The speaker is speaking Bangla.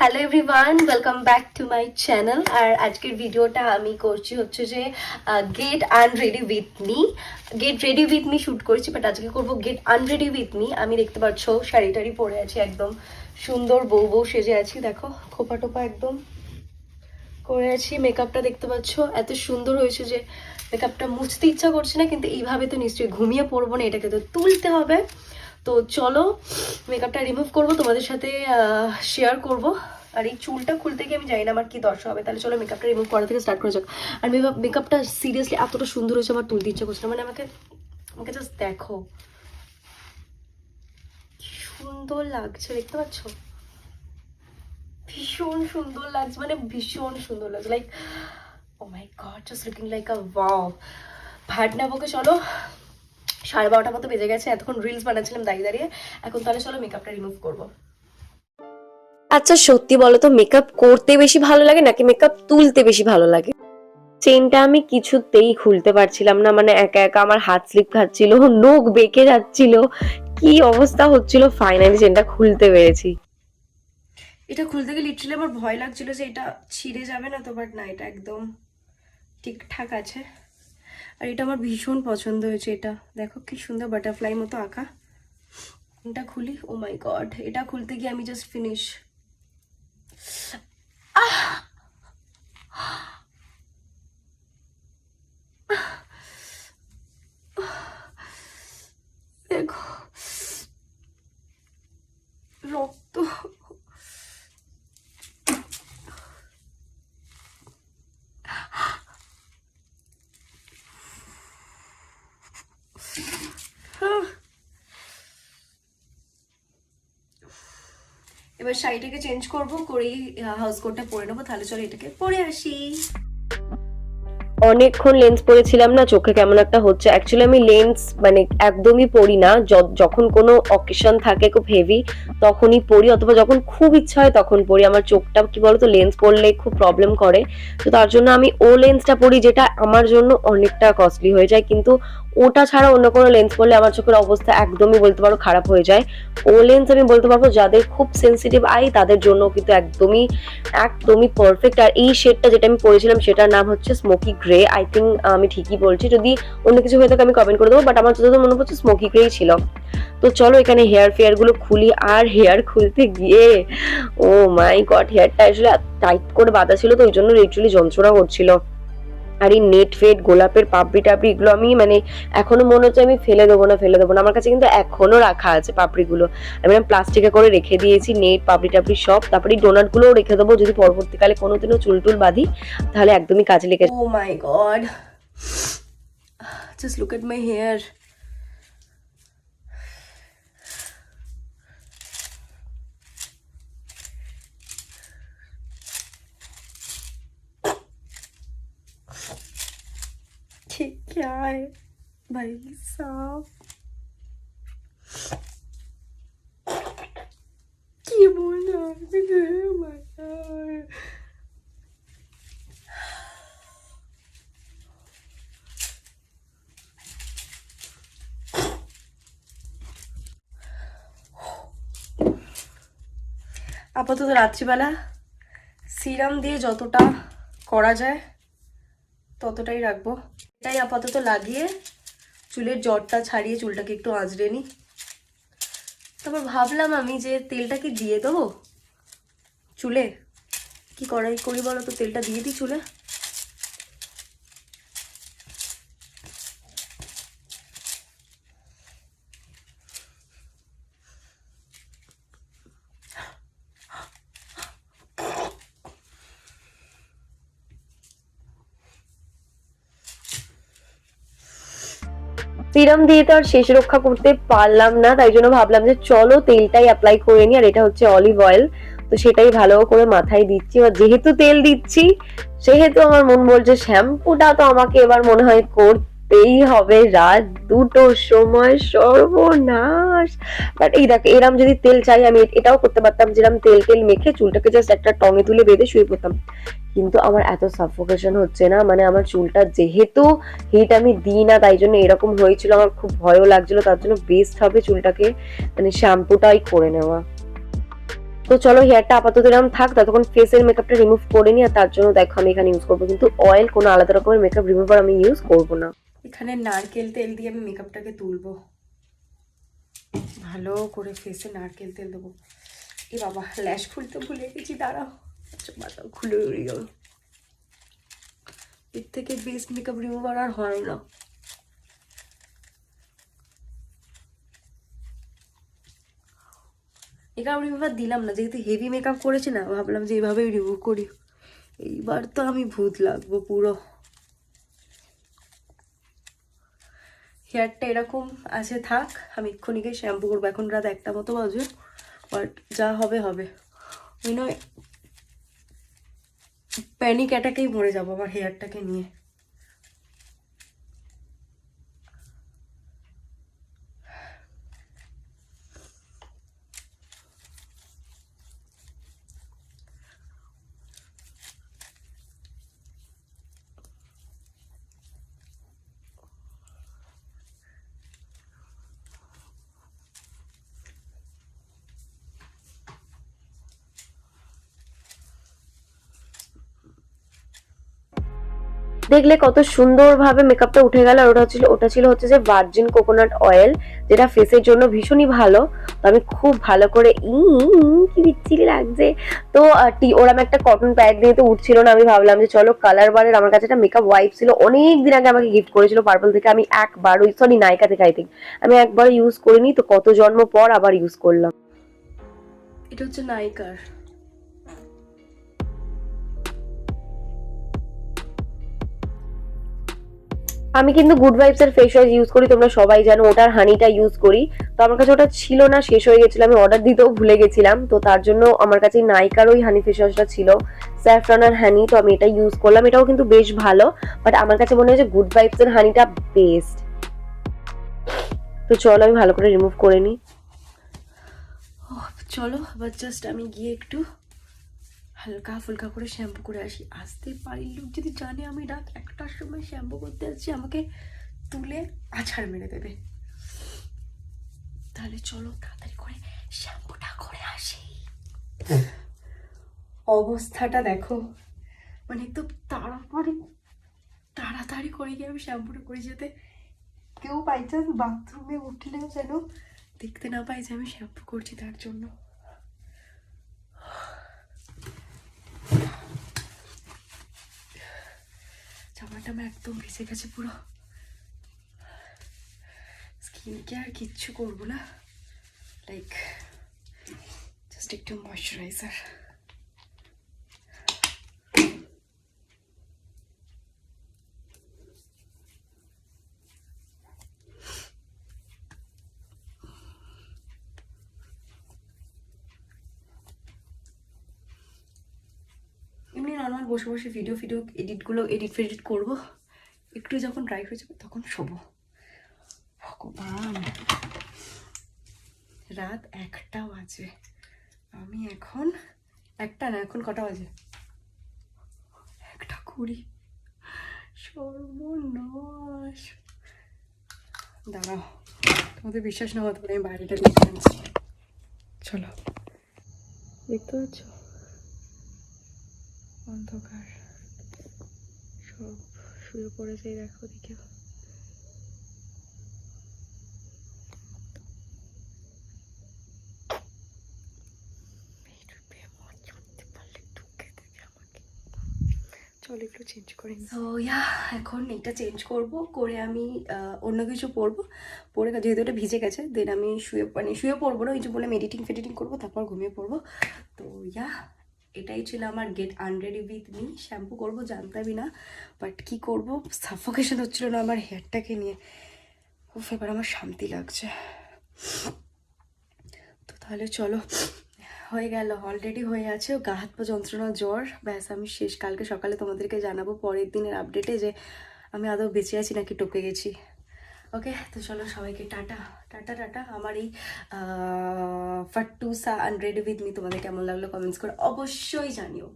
Hello everyone welcome back to my channel আর আজকের ভিডিওটা আমি করছি হচ্ছে যে get unready with me get ready with me shoot করেছি বাট আজকে করব গেট আনরেডি উইথ মি আমি দেখতে পাচ্ছ, শাড়ি টাড়ি পরে আছি একদম সুন্দর বউ বউ সেজে আছি। দেখো, খোপা টোপা একদম করে আছি। মেকআপটা দেখতে পাচ্ছ, এত সুন্দর হয়েছে যে মেকআপটা মুছতে ইচ্ছা করছে না, কিন্তু এইভাবে তো নিশ্চয়ই ঘুমিয়ে পড়ব না, এটাকে তো তুলতে হবে। তো চলো মেকআপটা রিমুভ করব, তোমাদের সাথে শেয়ার করব। আর এই চুলটা খুলতে গিয়ে আমি জানি না আমার কি দরকার হবে, তাহলে চলো মেকআপটা রিমুভ করা থেকে স্টার্ট করা যাক। আর মেকআপটা সিরিয়াসলি এতটা সুন্দর হয়েছে, আমার তুলতে ইচ্ছা করছে মানে আমাকে আমাকে জাস্ট দেখো। সুন্দর লাগছে, দেখতে পাচ্ছ? ভীষণ সুন্দর লাগছে মানে ভীষণ সুন্দর লাগছে। Like oh my god just looking like a wow Bhatt নেবোকে চলো সাড়ে বারোটা মতো বেজে গেছে এতক্ষণ রিলস বানাচ্ছিলাম দাঁড়িয়ে দাঁড়িয়ে। এখন তাহলে চলো মেকআপটা রিমুভ করব। আচ্ছা সত্যি বলো তো মেকআপ করতে বেশি ভালো লাগে নাকি মেকআপ তুলতে বেশি ভালো লাগে? চেনটা আমি কিছুতেই খুলতে পারছিলাম না মানে একা একা আমার হাত স্লিপ খাচ্ছিল নখ বেঁকে যাচ্ছিল কি অবস্থা হচ্ছিল ফাইনালি চেনটা খুলতে পেরেছি। এটা খুলতে গিয়ে লিটারালি আমার ভয় লাগছিল যে এটা ছিঁড়ে যাবে না তো বাট না এটা একদম ঠিকঠাক আছে। আর এটা আমার ভীষণ পছন্দ হয়েছে এটা। দেখো কি সুন্দর বাটারফ্লাই মতো আঁকা। এটা খুলি? ও মাই গড এটা খুলতে গিয়ে আমি জাস্ট ফিনিশ দেখো। এবার শাড়িটাকে চেঞ্জ করব, করেই হাউস কোটটা পরে নেব। তাহলে চলো এটাকে পরে আসি। অনেকক্ষণ লেন্স পরেছিলাম না, চোখে কেমন একটা হচ্ছে। অ্যাকচুয়ালি আমি লেন্স মানে একদমই পরি না। যখন কোনো অকেশন থাকে খুব হেভি তখনই পরি। অথবা যখন খুব ইচ্ছা হয় তখন পরি। আমার চোখটা কি বলতো লেন্স পরলে খুব প্রবলেম করে। তো তার জন্য আমি ও লেন্সটা পরি, যেটা আমার জন্য অনেকটা কস্টলি হয়ে যায়। কিন্তু ওটা ছাড়া অন্য কোনো লেন্স পরলে আমার চোখের অবস্থা একদমই বলতে পারো খারাপ হয়ে যায়। ও লেন্স আমি বলতে পারব যাদের খুব সেন্সিটিভ আই তাদের জন্য কিন্তু একদমই একদমই পারফেক্ট আর এই শেডটা যেটা আমি পরেছিলাম, সেটার নাম হচ্ছে স্মোকি গ্রে আই থিঙ্ক আমি ঠিকই বলছি। যদি অন্য কিছু হয়ে থাকে আমি কমেন্ট করে দেবো বাট আমার যতদূর মনে হচ্ছে স্মোকি গ্রেই ছিল। তো চলো এখানে হেয়ার ফেয়ারগুলো খুলি, আর হেয়ার খুলতে গিয়ে ও মাই গড হেয়ারটা আসলে টাইট করে বাঁধা ছিল, তো ওই জন্য লিটারালি যন্ত্রণা করছিল। আর এই নেট ফেট, গোলাপের পাপড়ি টাপড়ি এগুলো আমি মানে এখনও মনে হচ্ছে আমি ফেলে দেবো না, ফেলে দেবো না। আমার কাছে কিন্তু এখনও রাখা আছে পাপড়িগুলো। আমি প্লাস্টিকে করে রেখে দিয়েছি, নেট, পাপড়ি টাপড়ি সব। তারপরে ডোনাটগুলোও রেখে দেবো, যদি পরবর্তীকালে কোনোদিনও চুল টুল বাঁধি, তাহলে একদমই কাজে লেগে ও my god just look at my hair. like like so talking to him, my god আপাতত রাত্রিবেলা সিরাম দিয়ে যতটা করা যায় ততটাই রাখব। এটাই আপাতত লাগিয়ে চুলের জ্বরটা ছাড়িয়ে চুলটাকে একটু আঁচড়ে নিই তারপর ভাবলাম আমি যে তেলটা কি দিয়ে দেবো? চুলে? কি করাই করি বলো তো? তেলটা দিয়ে দিই চুলে। সিরাম দিয়ে তো আর শেষ রক্ষা করতে পারলাম না, তাই জন্য ভাবলাম যে চলো তেলটাই অ্যাপ্লাই করে নি আর এটা হচ্ছে অলিভ অয়েল তো সেটাই ভালো করে মাথায় দিচ্ছি আর যেহেতু তেল দিচ্ছি, সেহেতু আমার মন বলছে শ্যাম্পুটা তো আমাকে এবার মনে হয় করতেই হবে রাত দুটোর সময় সর্বনাশ। বাট এই দেখ, এরম যদি তেল চাই, আমি এটাও করতে পারতাম যেরকম তেল তেল মেখে চুলটাকে জাস্ট একটা টঙে তুলে বেঁধে শুয়ে পড়তাম। কিন্তু আমার এত সাফোকেশন হচ্ছে না মানে আমার চুলটা যেহেতু হিট আমি দিই না, তাই জন্য এরকম হয়েছিল, আমার খুব ভয়ও লাগছিল, তার জন্য বেস্ট হবে চুলটাকে মানে শ্যাম্পুটাই করে নেওয়া। তো চলো হেয়ারটা আপাতত এরকম থাক, ততক্ষণ ফেসের মেকআপটা রিমুভ করে নিই, আর তার জন্য দেখো আমি এখানে ইউজ করব। কিন্তু অয়েল কোনো আলাদা রকমের মেকআপ রিমুভার আমি ইউজ করব না। এখানে নারকেল তেল দিয়ে আমি মেকআপটাকে তুলবো। ভালো করে ফেসে নারকেল তেল দেবো। এ বাবা ল্যাশ খুলতে ভুলে গেছি, দাঁড়াও। আচ্ছা বাদাও খুলে উড়ে গেল এর থেকে বেস্ট মেকআপ রিমুভার আর হয় না। মেকআপ রিমুভার দিলাম না, যেহেতু হেভি মেকআপ করেছি না, ভাবলাম যে এইভাবেই রিমুভ করি। এইবার তো আমি ভূত লাগবো পুরো। হেয়ারটা এরকম আছে থাক, আমি এক্ষুনি গিয়ে শ্যাম্পু করব। এখন রাত একটা মতো বাজে বাট যা হবে হবে। ওই নয় প্যানিক অ্যাটাকেই মরে যাব আমার হেয়ারটাকে নিয়ে। দেখলে কত সুন্দরভাবে মেকআপটা উঠে গেল। আর ওটা ছিল ওটা ছিল হচ্ছে যে ভার্জিন কোকোনাট অয়েল যেটা ফেসের জন্য ভীষণই ভালো। তো আমি খুব ভালো করে কি বিচ্ছিরি লাগছে। তো টি, ওরম একটা কটন প্যাড দিয়ে তো উঠছিল না। আমি ভাবলাম যে চলো কালার বারের আমার কাছে একটা মেকআপ ওয়াইপ ছিল। অনেক দিন আগে আমাকে গিফট করেছিল পার্পল থেকে। আমি একবার ওই সরি নাইকা থেকে আই থিঙ্ক আমি একবার ইউজ করিনি। তো কত জন্ম পর আবার ইউজ করলাম। এটা হচ্ছে নাইকার আমি কিন্তু গুড ভাইবস এর ফেস ওয়াশ ইউজ করি, তোমরা সবাই জানো, ওটার হানিটা ইউজ করি। তো আমার কাছে ওটা ছিল না, শেষ হয়ে গেছিল, আমি অর্ডার দিতেও ভুলে গেছিলাম। তো তার জন্য আমার কাছে নাইকার ওই হানি ফেস ওয়াশটা ছিল স্যাফরন আর হানি তো আমি এটা ইউজ করলাম। এটাও কিন্তু বেশ ভালো বাট আমার কাছে মনে হয় যে গুড ভাইবস এর হানিটা বেস্ট তো চলো, আমি ভালো করে রিমুভ করে নিই। চলো, আবার জাস্ট আমি গিয়ে একটু হালকা ফুলকা করে শ্যাম্পু করে আসি। আসতে পারি লোক যদি জানে আমি রাত একটার সময় শ্যাম্পু করতে আসছি, আমাকে তুলে আছাড় মেরে দেবে। তাহলে চলো তাড়াতাড়ি করে শ্যাম্পুটা করে আসি। অবস্থাটা দেখো। মানে একটু তাড়াতাড়ি তাড়াতাড়ি করে গিয়ে আমি শ্যাম্পুটা করে যেতে কেউ বাই চান্স বাথরুমে উঠলেও যেন দেখতে না পাই যে আমি শ্যাম্পু করছি তার জন্য। আমার একদম ভেসে গেছে পুরো। স্কিন কেয়ার কিচ্ছু করব না। লাইক জাস্ট একটু ময়শ্চারাইজার বসে বসে ভিডিও ফিডিও এডিটগুলো এডিট ফেডিট করব। একটু যখন ড্রাই হয়ে যাবে তখন শোবো। ভগবান! রাত একটা বাজে। আমি এখন, একটা না, এখন কটা বাজে? একটা কুড়ি। সর্বনাশ! দাঁড়াও, তোমাদের বিশ্বাস না হতে পারে আমি বাইরেটা আনছি। চলো। দেখতে পাচ্ছ? অন্ধকার। সব শুয়ে পড়েছে, দেখো দিকে চলো একটু চেঞ্জ করে তো ইয়া এখন এটা চেঞ্জ করব, করে আমি অন্য কিছু পরবো। পরে যেহেতু এটা ভিজে গেছে দেন আমি শুয়ে মানে শুয়ে পড়ব না, ওই যে বললাম এডিটিং ফেডিটিং করব, তারপর ঘুমিয়ে পড়ব। তো ইয়া এটাই ছিল আমার get unready with me shampoo করব, জানতামই না বাট কি করব? সাফোকেশন হচ্ছিল না আমার হেয়ারটাকে নিয়ে। উফ, এবার আমার শান্তি লাগছে। তো তাহলে চলো, হয়ে গেল অলরেডি হয়ে আছে। গা হাত পা যন্ত্রণা, জ্বর। ব্যাস, আমি শেষ, কালকে সকালে তোমাদেরকে জানাব পরের দিনের আপডেটে যে আমি আদৌ বেঁচে আছি নাকি টপকে গেছি। ওকে তো চলো সবাইকে টাটা টাটা টাটা। আমার এই ফাট্টুসা আনরেড উইথ মি তোমাদের কেমন লাগল কমেন্টস করে অবশ্যই জানিও।